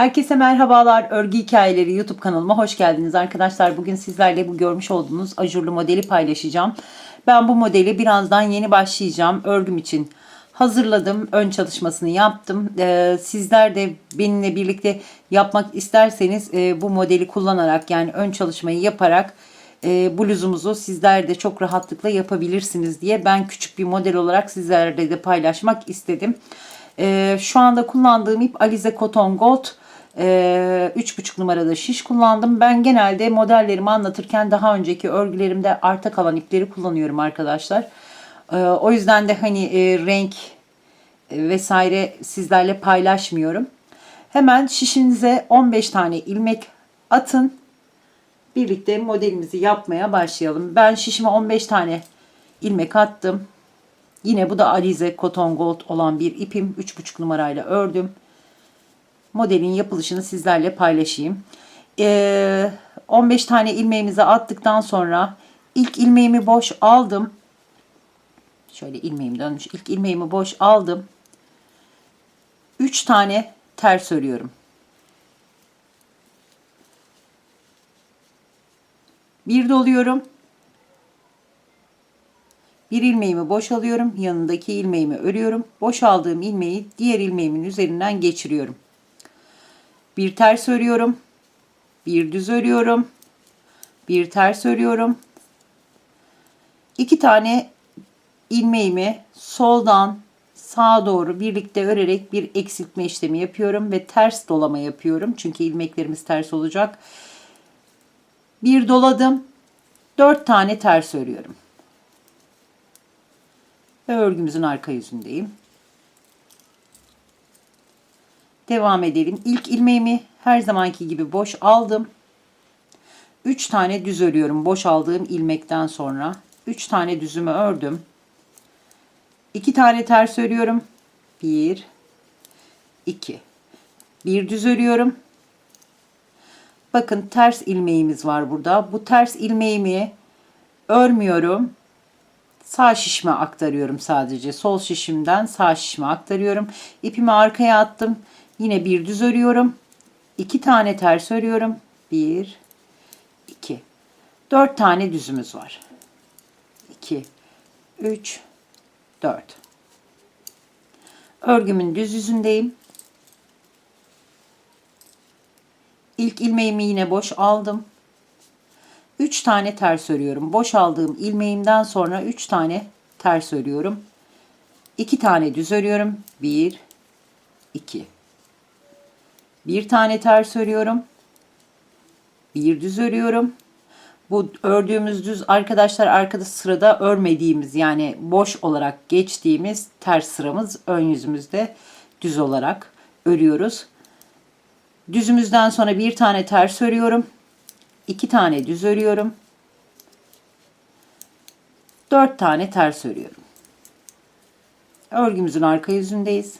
Herkese merhabalar. Örgü Hikayeleri YouTube kanalıma hoş geldiniz arkadaşlar. Bugün sizlerle bu görmüş olduğunuz ajurlu modeli paylaşacağım. Ben bu modeli birazdan yeni başlayacağım. Örgüm için hazırladım. Ön çalışmasını yaptım. Ee, sizler de benimle birlikte yapmak isterseniz e, bu modeli kullanarak yani ön çalışmayı yaparak e, bluzumuzu sizler de çok rahatlıkla yapabilirsiniz diye ben küçük bir model olarak sizlerle de paylaşmak istedim. E, şu anda kullandığım ip Alize Cotton Gold. Ee, 3,5 numarada şiş kullandım. Ben genelde modellerimi anlatırken daha önceki örgülerimde arta kalan ipleri kullanıyorum arkadaşlar. Ee, o yüzden de hani e, renk e, vesaire sizlerle paylaşmıyorum. Hemen şişinize 15 tane ilmek atın. Birlikte modelimizi yapmaya başlayalım. Ben şişime 15 tane ilmek attım. Yine bu da Alize Cotton Gold olan bir ipim. 3,5 numarayla ördüm modelin yapılışını sizlerle paylaşayım. Ee, 15 tane ilmeğimizi attıktan sonra ilk ilmeğimi boş aldım. Şöyle ilmeğim dönmüş. İlk ilmeğimi boş aldım. 3 tane ters örüyorum. Bir doluyorum. Bir ilmeğimi boş alıyorum. Yanındaki ilmeğimi örüyorum. Boş aldığım ilmeği diğer ilmeğimin üzerinden geçiriyorum. Bir ters örüyorum. Bir düz örüyorum. Bir ters örüyorum. İki tane ilmeğimi soldan sağa doğru birlikte örerek bir eksiltme işlemi yapıyorum ve ters dolama yapıyorum. Çünkü ilmeklerimiz ters olacak. Bir doladım. Dört tane ters örüyorum. Ve örgümüzün arka yüzündeyim. Devam edelim. İlk ilmeğimi her zamanki gibi boş aldım. 3 tane düz örüyorum boş aldığım ilmekten sonra. 3 tane düzümü ördüm. 2 tane ters örüyorum. 1 2 Bir düz örüyorum. Bakın ters ilmeğimiz var burada. Bu ters ilmeğimi örmüyorum. Sağ şişime aktarıyorum sadece. Sol şişimden sağ şişime aktarıyorum. İpimi arkaya attım. Yine bir düz örüyorum. iki tane ters örüyorum. Bir, iki. Dört tane düzümüz var. İki, üç, dört. Örgümün düz yüzündeyim. İlk ilmeğimi yine boş aldım. 3 tane ters örüyorum. Boş aldığım ilmeğimden sonra 3 tane ters örüyorum. 2 tane düz örüyorum. 1 2 bir tane ters örüyorum. Bir düz örüyorum. Bu ördüğümüz düz arkadaşlar arkada sırada örmediğimiz yani boş olarak geçtiğimiz ters sıramız ön yüzümüzde düz olarak örüyoruz. Düzümüzden sonra bir tane ters örüyorum. iki tane düz örüyorum. Dört tane ters örüyorum. Örgümüzün arka yüzündeyiz.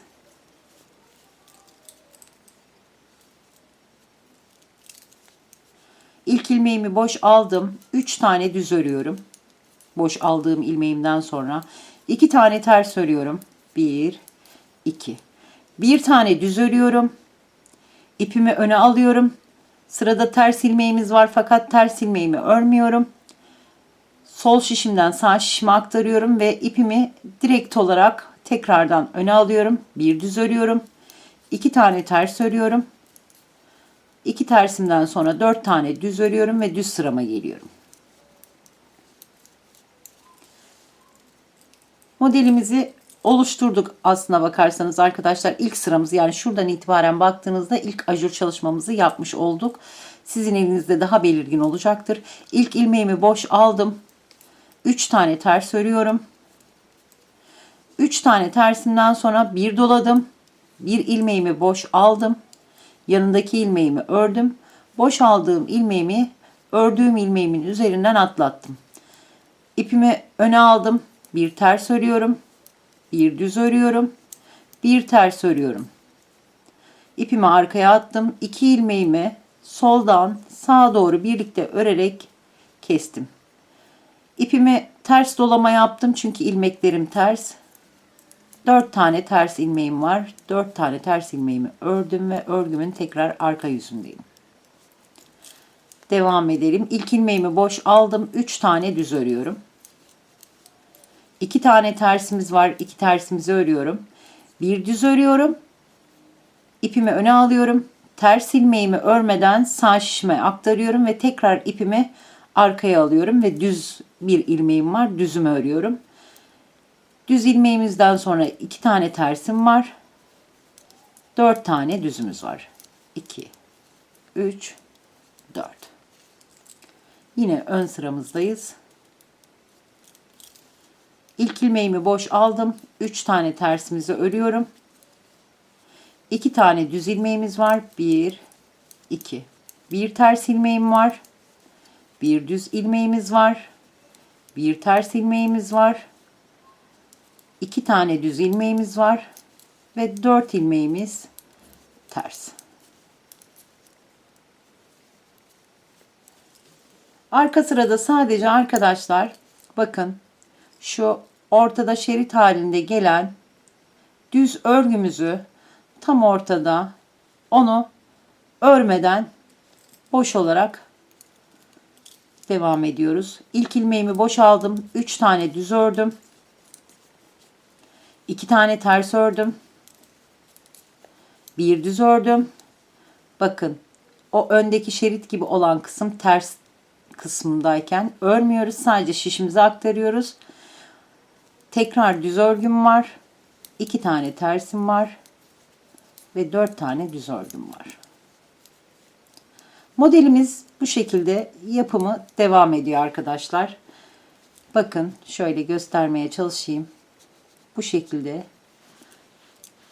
İlmeğimi boş aldım. 3 tane düz örüyorum. Boş aldığım ilmeğimden sonra. 2 tane ters örüyorum. 1 2 Bir tane düz örüyorum. İpimi öne alıyorum. Sırada ters ilmeğimiz var fakat ters ilmeğimi örmüyorum. Sol şişimden sağ şişime aktarıyorum ve ipimi direkt olarak tekrardan öne alıyorum. Bir düz örüyorum. 2 tane ters örüyorum. İki tersimden sonra dört tane düz örüyorum ve düz sırama geliyorum. Modelimizi oluşturduk aslına bakarsanız arkadaşlar ilk sıramız yani şuradan itibaren baktığınızda ilk ajur çalışmamızı yapmış olduk. Sizin elinizde daha belirgin olacaktır. İlk ilmeğimi boş aldım. 3 tane ters örüyorum. 3 tane tersinden sonra bir doladım. Bir ilmeğimi boş aldım. Yanındaki ilmeğimi ördüm. Boş aldığım ilmeğimi ördüğüm ilmeğimin üzerinden atlattım. İpimi öne aldım. Bir ters örüyorum. Bir düz örüyorum. Bir ters örüyorum. İpimi arkaya attım. İki ilmeğimi soldan sağa doğru birlikte örerek kestim. İpimi ters dolama yaptım çünkü ilmeklerim ters. 4 tane ters ilmeğim var. 4 tane ters ilmeğimi ördüm ve örgümün tekrar arka yüzündeyim. Devam edelim. İlk ilmeğimi boş aldım. 3 tane düz örüyorum. 2 tane tersimiz var. 2 tersimizi örüyorum. Bir düz örüyorum. İpimi öne alıyorum. Ters ilmeğimi örmeden sağ şişime aktarıyorum ve tekrar ipimi arkaya alıyorum ve düz bir ilmeğim var. Düzümü örüyorum. Düz ilmeğimizden sonra iki tane tersim var. Dört tane düzümüz var. 2, 3, 4. Yine ön sıramızdayız. İlk ilmeğimi boş aldım. 3 tane tersimizi örüyorum. 2 tane düz ilmeğimiz var. 1 2. Bir ters ilmeğim var. Bir düz ilmeğimiz var. Bir ters ilmeğimiz var. 2 tane düz ilmeğimiz var ve 4 ilmeğimiz ters. Arka sırada sadece arkadaşlar bakın şu ortada şerit halinde gelen düz örgümüzü tam ortada onu örmeden boş olarak devam ediyoruz. İlk ilmeğimi boş aldım. 3 tane düz ördüm. 2 tane ters ördüm. Bir düz ördüm. Bakın o öndeki şerit gibi olan kısım ters kısmındayken örmüyoruz. Sadece şişimize aktarıyoruz. Tekrar düz örgüm var. 2 tane tersim var. Ve 4 tane düz örgüm var. Modelimiz bu şekilde yapımı devam ediyor arkadaşlar. Bakın şöyle göstermeye çalışayım. Bu şekilde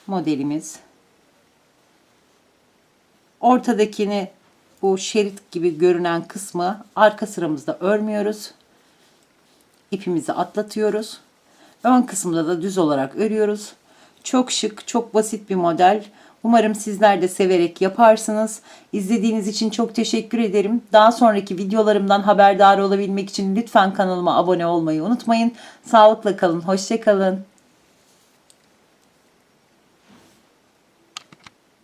modelimiz. Ortadakini bu şerit gibi görünen kısmı arka sıramızda örmüyoruz. İpimizi atlatıyoruz. Ön kısımda da düz olarak örüyoruz. Çok şık, çok basit bir model. Umarım sizler de severek yaparsınız. İzlediğiniz için çok teşekkür ederim. Daha sonraki videolarımdan haberdar olabilmek için lütfen kanalıma abone olmayı unutmayın. Sağlıkla kalın, hoşçakalın.